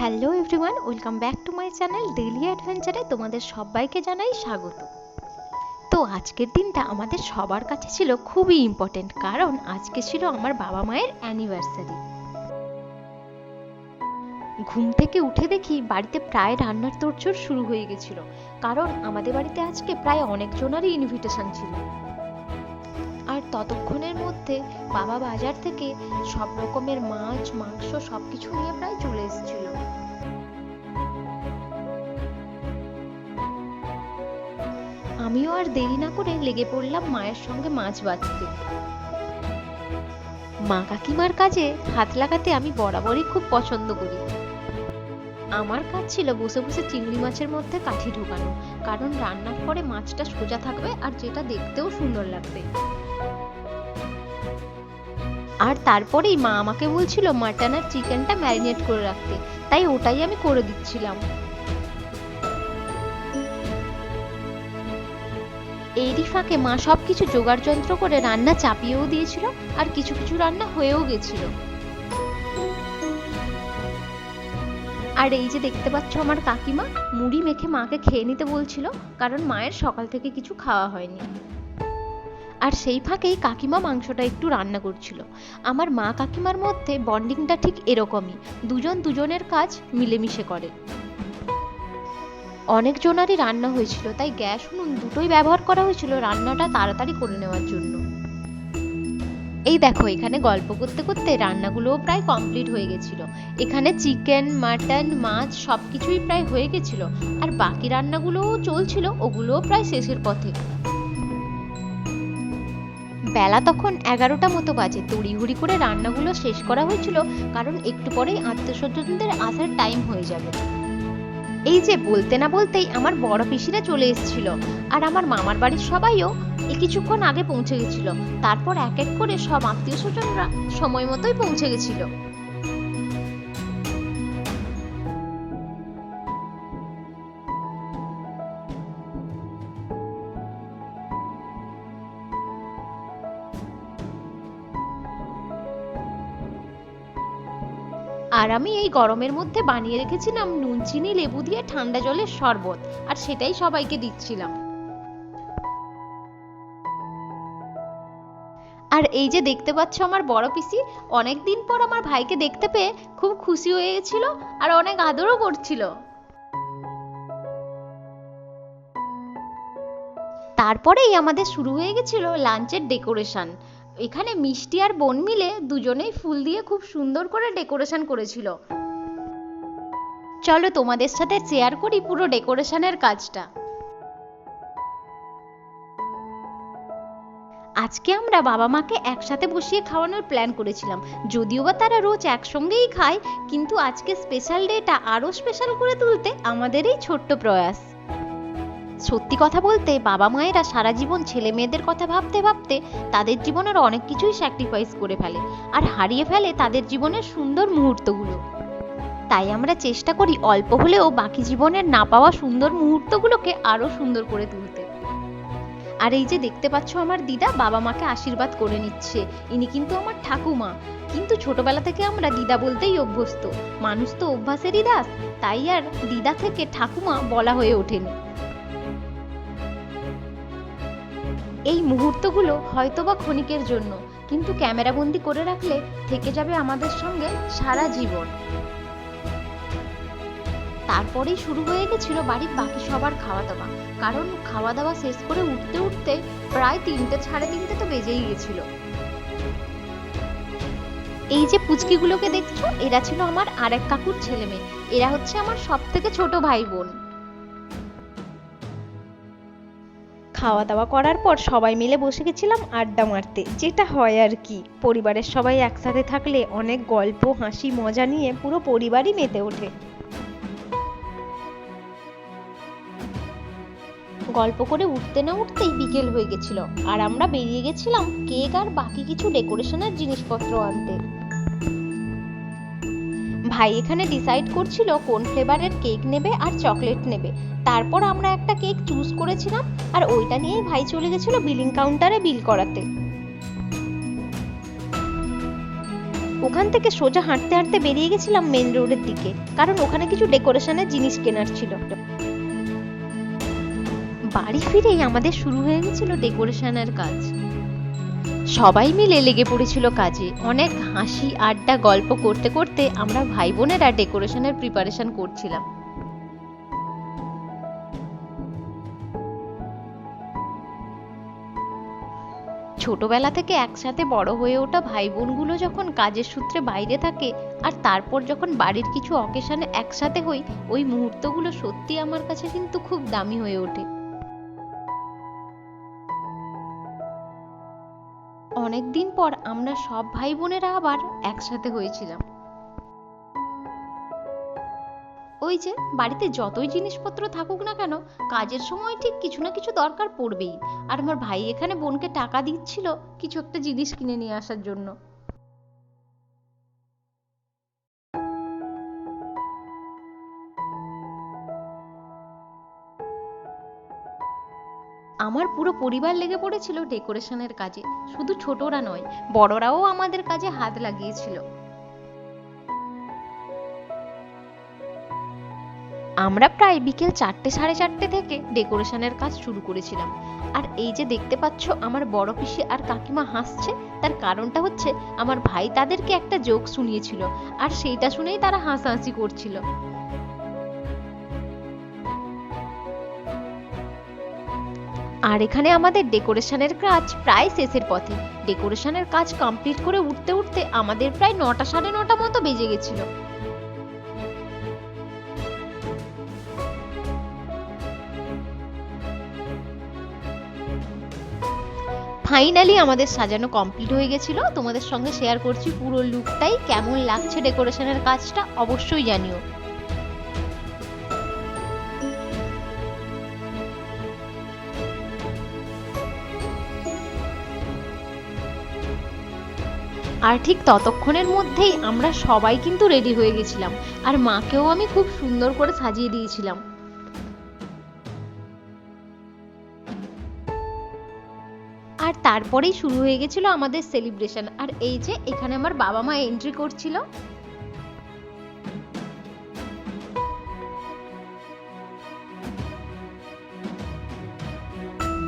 Hello everyone, welcome back to my channel daily অ্যাডভেঞ্চারে তোমাদের সবাইকে জানাই স্বাগত। তো আজকের দিনটা আমাদের সবার কাছে ছিল খুবই ইম্পর্টেন্ট কারণ আজকে ছিল আমার বাবা মায়ের অ্যানিভার্সারি ঘুম থেকে উঠে দেখি বাড়িতে প্রায় রান্নার তোড়জোড় শুরু হয়ে গেছিল, কারণ আমাদের বাড়িতে আজকে প্রায় অনেকজনেরই ইনভিটেশন ছিল। আর ততক্ষণের মধ্যে বাবা বাজার থেকে সব রকমের মাছ, মাংস, সবকিছু নিয়ে প্রায় চলে এসেছিল। আমিও আর দেরি না করে লেগে পড়লাম মায়ের সঙ্গে মাছ বাছতে মা কাকিমার কাজে হাত লাগাতে আমি বরাবরই খুব পছন্দ করি। আমার কাজ ছিল বসে বসে চিংড়ি মাছের মধ্যে কাঠি ঢোকানো, কারণ রান্নার পরে মাছটা সোজা থাকবে আর যেটা দেখতেও সুন্দর লাগবে। আর তারপরেই মা আমাকে বলছিল মাটন আর চিকেনটা ম্যারিনেট করে রাখতে। তাই ওটাই আমি করে দিচ্ছিলাম। এরই ফাঁকে মা সব কিছু জোগাড় যন্ত্র করে রান্না চাপিয়েও দিয়েছিল আর কিছু কিছু রান্না হয়েও গেছিল। আর এই যে দেখতে পাচ্ছ আমার কাকিমা, মুড়ি মেখে মাকে খেয়ে নিতে বলছিল, কারণ মায়ের সকাল থেকে কিছু খাওয়া হয়নি। আর সেই ফাঁকেই কাকিমা মাংসটা একটু রান্না করছিল। আমার মা কাকিমার মধ্যে বন্ডিংটা ঠিক এরকমই, দুজন দুজনের কাজ মিলেমিশে করে। অনেক জনারই রান্না হয়েছিল, তাই গ্যাস উনুন দুটোই ব্যবহার করা হয়েছিল রান্নাটা তাড়াতাড়ি করে নেওয়ার জন্য। এই দেখো, এখানে গল্প করতে করতে রান্নাগুলোও প্রায় কমপ্লিট হয়ে গেছিল। এখানে চিকেন, মাটন, মাছ সব কিছুই প্রায় হয়ে গেছিল, আর বাকি রান্নাগুলোও চলছিল, ওগুলোও প্রায় শেষের পথে। বেলা তখন এগারোটা মতো বাজে। তড়িঘড়ি করে রান্নাগুলো শেষ করা হয়েছিল, কারণ একটু পরেই আত্মস্বজনদের আসার টাইম হয়ে যাবে। এই যে বলতে না বলতেই আমার বড় পিসিরা চলে এসেছিল, আর আমার মামার বাড়ির সবাইও কিছুক্ষণ আগে পৌঁছে গেছিল। তারপর এক এক করে সব আত্মীয় স্বজনরা সময় মতোই পৌঁছে গেছিল। আর আমি এই গরমের মধ্যে বানিয়ে রেখেছিলাম নুন, চিনি, লেবু দিয়ে ঠান্ডা জলের শরবত, আর সেটাই সবাইকে দিচ্ছিলাম। আর এই যে দেখতে পাচ্ছ আমার বড় পিসি, অনেক দিন পর আমার ভাইকে দেখতে পেয়ে খুব খুশি হয়ে গেছিল আর অনেক আদরও করছিল। তারপরেই আমাদের শুরু হয়ে গেছিল লাঞ্চের ডেকোরেশন। এখানে মিষ্টি আর বোন মিলে দুজনেই ফুল দিয়ে খুব সুন্দর করে ডেকোরেশন করেছিল। চলো তোমাদের সাথে শেয়ার করি পুরো ডেকোরেশনের কাজটা। আজকে আমরা বাবা মাকে একসাথে বসিয়ে খাওয়ানোর প্ল্যান করেছিলাম। যদিও বা তারা রোজ একসঙ্গেই খায়, কিন্তু আজকে স্পেশাল ডেটা আরও স্পেশাল করে তুলতে আমাদের এই ছোট্ট প্রয়াস। সত্যি কথা বলতে বাবা মায়েরা সারা জীবন ছেলে মেয়েদের কথা ভাবতে ভাবতে তাদের জীবনের অনেক কিছুই স্যাক্রিফাইস করে ফেলে আর হারিয়ে ফেলে তাদের জীবনের সুন্দর মুহূর্তগুলো। তাই আমরা চেষ্টা করি অল্প হলেও বাকি জীবনের না পাওয়া সুন্দর মুহূর্তগুলোকে আরও সুন্দর করে তুলতে। আর এই যে দেখতে পাচ্ছ আমার দিদা, বাবা মাকে আশীর্বাদ করে নিচ্ছে। ইনি কিন্তু আমার ঠাকুমা। কিন্তু ছোটবেলা থেকে আমরা দিদা বলতেই অভ্যস্ত। মানুষ তো অভ্যাসেরই দাস। তাই আর দিদা থেকে ঠাকুমা বলা হয়ে ওঠেনি। এই মুহূর্তগুলো হয়তোবা ক্ষণিকের জন্য, কিন্তু ক্যামেরাবন্দি করে রাখলে থেকে যাবে আমাদের সঙ্গে সারা জীবন। তারপরেই শুরু হয়ে গেছিল বাড়ির বাকি সবার খাওয়া দাওয়া কারণ খাওয়া দাওয়া শেষ করে উঠতে উঠতে প্রায় তিনটে, সাড়ে তিনটে তো বেজেই গেছিল। এই যে পুচকিগুলোকে দেখছ, এরা ছিল আমার আরেক কাকুর ছেলে মেয়ে এরা হচ্ছে আমার সব থেকে ছোট ভাই বোন খাওয়া দাওয়া করার পর সবাই মিলে বসে গেছিলাম আড্ডা মারতে। যেটা হয় আর কি। পরিবারের সবাই একসাথে থাকলে অনেক গল্প, হাসি, মজা নিয়ে পুরো পরিবারই মেতে ওঠে। গল্প করে উঠতে না উঠতেই বিকেল হয়ে গেছিল। আর আমরা বেরিয়ে গেছিলাম কেক আর বাকি কিছু ডেকোরেশনের জিনিসপত্র আনতে। ভাই এখানে ডিসাইড করছিল কোন ফ্লেভারের কেক নেবে আর চকলেট নেবে। তারপর আমরা একটা কেক চুজ করেছিলাম আর ওইটা নিয়েই ভাই চলে গেছিল বিলিং কাউন্টারে বিল করাতে। ওখান থেকে সোজা হাঁটতে হাঁটতে বেরিয়ে গেছিলাম মেন রোডের দিকে, কারণ ওখানে কিছু ডেকোরেশনের জিনিস কেনার ছিল। বাড়ি ফিরেই আমাদের শুরু হয়ে গেছিল ডেকোরেশনের কাজ। সবাই মিলে লেগে পড়েছিল কাজে। অনেক হাসি, আড্ডা, গল্প করতে করতে আমরা ভাই বোনেরা ডেকোরেশনের প্রিপারেশন করছিলাম। ছোটবেলা থেকে একসাথে বড় হয়ে ওঠা ভাই বোনগুলো যখন কাজের সূত্রে বাইরে থাকে আর তারপর যখন বাড়ির কিছু অকেশনে একসাথে হই, ওই মুহূর্তগুলো সত্যি আমার কাছে কিন্তু খুব দামি হয়ে ওঠে। অনেক দিন পর আমরা সব ভাই বোনেরা আবার একসাথে হয়েছিলাম। ওই যে, বাড়িতে যতই জিনিসপত্র থাকুক না কেন, কাজের সময় ঠিক কিছু না কিছু দরকার পড়বেই। আর আমার ভাই এখানে বোনকে টাকা দিচ্ছিল কিছু একটা জিনিস কিনে নিয়ে আসার জন্য। আমার পুরো পরিবার লেগে পড়েছিল ডেকোরেশনের কাজে। শুধু ছোটরা নয়, বড়রাও আমাদের কাজে হাত লাগিয়েছিল। আমরা প্রায় বিকেল চারটে, সাড়ে চারটে থেকে ডেকোরেশনের কাজ শুরু করেছিলাম। আর এই যে দেখতে পাচ্ছ, আমার বড় পিসি আর কাকিমা হাসছে, তার কারণটা হচ্ছে আমার ভাই তাদেরকে একটা জোক শুনিয়েছিল, আর সেইটা শুনেই তারা হাসাহাসি করছিল। আর এখানে আমাদের ডেকোরেশনের কাজ প্রায় শেষের পথে। ডেকোরেশনের কাজ কমপ্লিট করে উঠতে উঠতে আমাদের প্রায় নটা সাড়ে নটা মতো বেজে গেছিল। ফাইনালি আমাদের সাজানো কমপ্লিট হয়ে গেছিল। তোমাদের সঙ্গে শেয়ার করছি পুরো লুকটাই কেমন লাগছে ডেকোরেশনের কাজটা অবশ্যই জানিও। আর ঠিক ততক্ষণের মধ্যেই আমরা সবাই কিন্তু রেডি হয়ে গেছিলাম। আর মাকেও আমি খুব সুন্দর করে সাজিয়ে দিয়েছিলাম। আর তারপরেই শুরু হয়ে গেছিল আমাদের সেলিব্রেশন আর এই যে, এখানে আমার বাবা মা এন্ট্রি করছিল।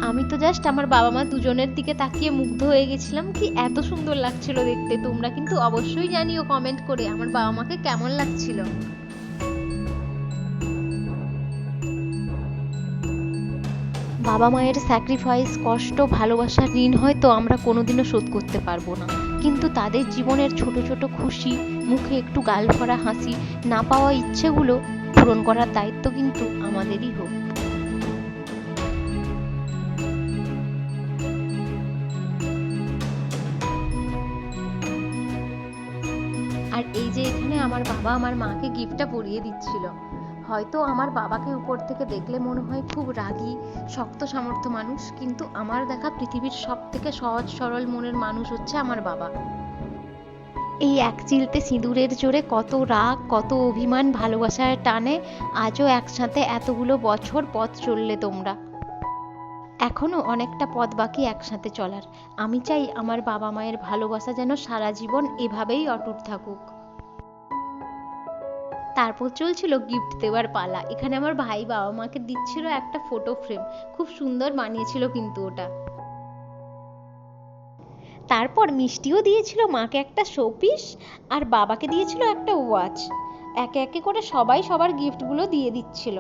আমি তো জাস্ট আমার বাবা মা দুজনের দিকে তাকিয়ে মুগ্ধ হয়ে গেছিলাম। কি এত সুন্দর লাগছিল দেখতে। তোমরা কিন্তু অবশ্যই জানিও কমেন্ট করে আমার বাবা মাকে কেমন লাগছিল। বাবা মায়ের স্যাক্রিফাইস কষ্ট ভালোবাসার ঋণ হয়তো আমরা কোনোদিনও শোধ করতে পারব না। কিন্তু তাদের জীবনের ছোট ছোট খুশি, মুখে একটু গাল ভরা হাসি না পাওয়া ইচ্ছেগুলো পূরণ করার দায়িত্ব কিন্তু আমাদেরই হোক। আমার বাবা আমার মাকে গিফটটা পরিয়ে দিচ্ছিল। হয়তো আমার বাবাকে উপর থেকে দেখলে মনে হয় খুব রাগী, শক্ত সামর্থ্য মানুষ, কিন্তু আমার দেখা পৃথিবীর সব থেকে সহজ, সরল মনের মানুষ হচ্ছে আমার বাবা। এই এক চিলতে সিঁদুরের জোরে কত রাগ, কত অভিমান, ভালোবাসার টানে আজও একসাথে এতগুলো বছর পথ চললে তোমরা। এখনও অনেকটা পথ বাকি একসাথে চলার। আমি চাই আমার বাবা মায়ের ভালোবাসা যেন সারা জীবন এভাবেই অটুট থাকুক। তারপর চলছিল গিফট দেওয়ার পালা। এখানে আমার ভাই বাবা মাকে দিচ্ছিল একটা ফটো ফ্রেম খুব সুন্দর বানিয়েছিল কিন্তু ওটা। তারপর মিষ্টিও দিয়েছিল মাকে একটা শোপিস আর বাবাকে দিয়েছিল একটা ওয়াচ একে একে করে সবাই সবার গিফটগুলো দিয়ে দিচ্ছিল।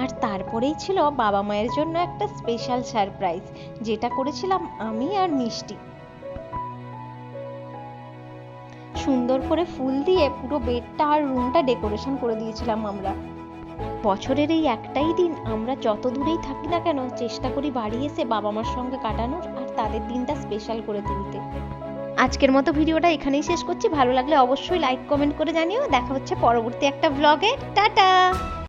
আর তারপরেই ছিল বাবা মায়ের জন্য একটা স্পেশাল সারপ্রাইজ যেটা করেছিলাম আমি আর মিষ্টি। সুন্দর করে ফুল দিয়ে পুরো বেডটা আর রুমটা ডেকোরেশন করে দিয়েছিলাম আমরা। বছরের এই একটাই দিন আমরা যত দূরেই থাকি না কেন, চেষ্টা করি বাড়ি এসে বাবা মার সঙ্গে কাটানোর আর তাদের দিনটা স্পেশাল করে তুলতে। আজকের মতো ভিডিওটা এখানেই শেষ করছি। ভালো লাগলে অবশ্যই লাইক কমেন্ট করে জানিও। দেখা হচ্ছে পরবর্তী একটা ব্লগে টাটা!